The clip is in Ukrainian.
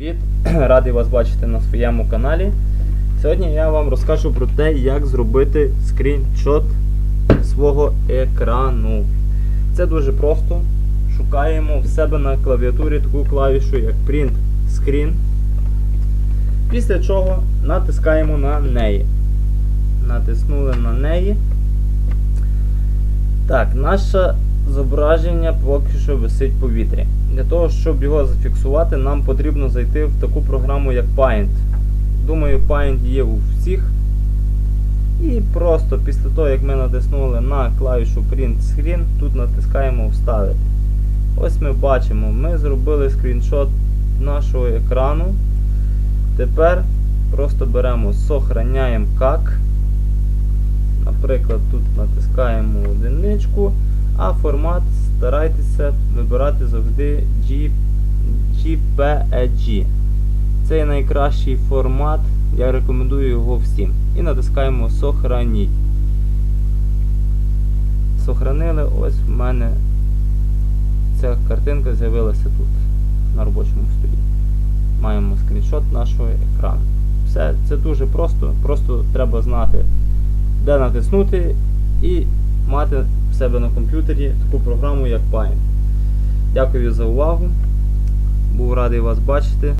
Привіт! Радий вас бачити на своєму каналі. Сьогодні я вам розкажу про те, як зробити скріншот свого екрану. Це дуже просто. Шукаємо в себе на клавіатурі таку клавішу, як Print Screen. Після чого натискаємо на неї. Натиснули на неї. Так, наше зображення поки що висить в повітрі. Для того, щоб його зафіксувати, нам потрібно зайти в таку програму, як Paint. Думаю, Paint є у всіх. І просто після того, як ми натиснули на клавішу Print Screen, тут натискаємо Вставити. Ось ми бачимо, ми зробили скріншот нашого екрану. Тепер просто беремо сохраняємо как. Наприклад, тут натискаємо одиничку, а формат старайтеся вибирати завжди G- JPEG. Це найкращий формат, я рекомендую його всім. І натискаємо Сохраніть. Сохранили, ось в мене ця картинка з'явилася тут, на робочому столі. Маємо скріншот нашого екрану. Все, це дуже просто, просто треба знати де натиснути і мати себе на комп'ютері таку програму, як Paint. Дякую за увагу. Був радий вас бачити.